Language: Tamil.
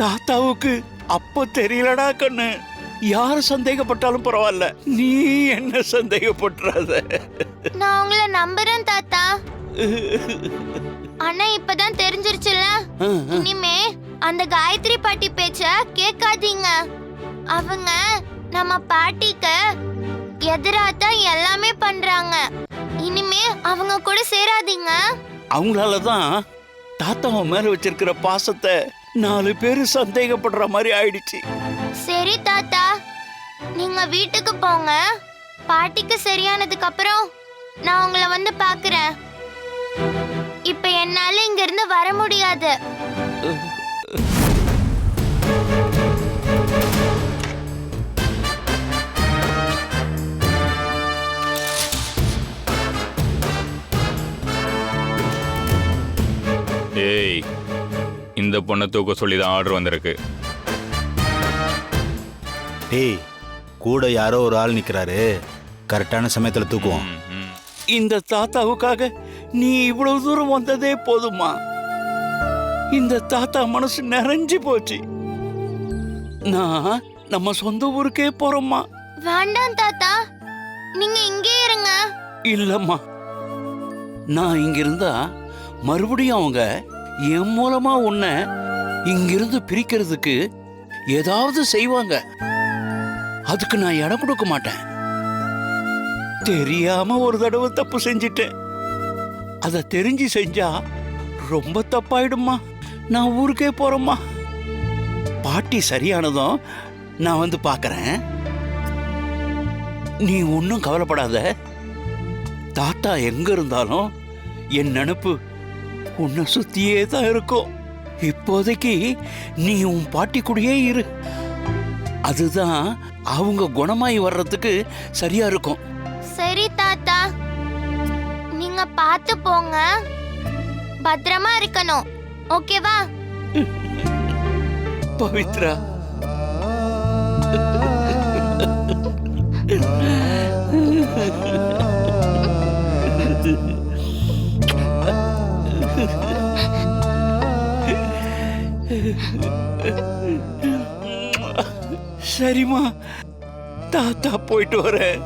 தாத்தாவுக்கு அப்ப தெரியலடா கண்ணு. யார் சந்தேகப்பட்டாலும் பரவாயில்ல. நீ என்ன சந்தேகப்பட்டுறாத நான் உங்களை நம்புறேன் தாத்தா. ஆனா இப்பதான் தெரிஞ்சிருச்சுல இனிமே அந்த காயத்ரி பாட்டி பேச்ச கேட்காதீங்க. அவங்க நம்ம பாட்டிக்கு எதிரா தான் எல்லாமே பண்றாங்க. இனிமே அவங்க கூட சேராதீங்க. அவங்களால தான் தாத்தாவை மேல வச்சிருக்கிற பாசத்தை நாலு பேர் சந்தேகப்படுற மாதிரி ஆயிடுச்சு. சரி தாத்தா. நீங்க வீட்டுக்கு போங்க. பாட்டிக்கு சரியானதுக்கு அப்புறம் நான் உங்களை வந்து பாக்குறேன். இப்ப என்னால இங்க இருந்து வர முடியாது. ஏய் இந்த பொண்ணை தூக்க சொல்லி தான் ஆர்டர் வந்திருக்கு. டேய் கூட யாரோ ஒரு ஆள் நிக்கிறாரு. கரெக்டான சமயத்துல தூக்குவோம். இந்த தாத்தாவுக்காக நீ இவ்வளவு தூரம் வந்ததே போதுமா? இந்த தாத்தா மனசு நிறைஞ்சு போச்சு. நான் நம்ம சொந்த ஊருக்கே போறோம்மா. வேண்டாம் தாத்தா. நீங்க இங்கே இருங்க. இல்லம்மா. நான் இங்க இருந்தா மறுபடியும் அவங்க என் மூலமா உன்னை இங்கிருந்து பிரிக்கிறதுக்கு ஏதாவது செய்வாங்க. அதுக்கு நான் இடம் கொடுக்க மாட்டேன். தெரியாம ஒரு தடவை தப்பு செஞ்சிட்டேன். அதை தெரிஞ்சு செஞ்சா ரொம்ப தப்பாயிடுமா நான் ஊருக்கே போறேம்மா. பாட்டி சரியானதும் நான் வந்து பார்க்கறேன். நீ ஒன்றும் கவலைப்படாத. தாத்தா எங்க இருந்தாலும் என் நினப்பு உன்னை சுத்தியே தான் இருக்கும். இப்போதைக்கு நீ உன் பாட்டி கூடயே இரு. அதுதான் அவங்க குணமாயி வர்றதுக்கு சரியா இருக்கும். சரி தாத்தா. நீங்க பார்த்து போங்க. பத்திரமா இருக்கணும். ஓகேவா? பவித்ரா. சரிம்மா தாத்தா போயிட்டு வரேன்.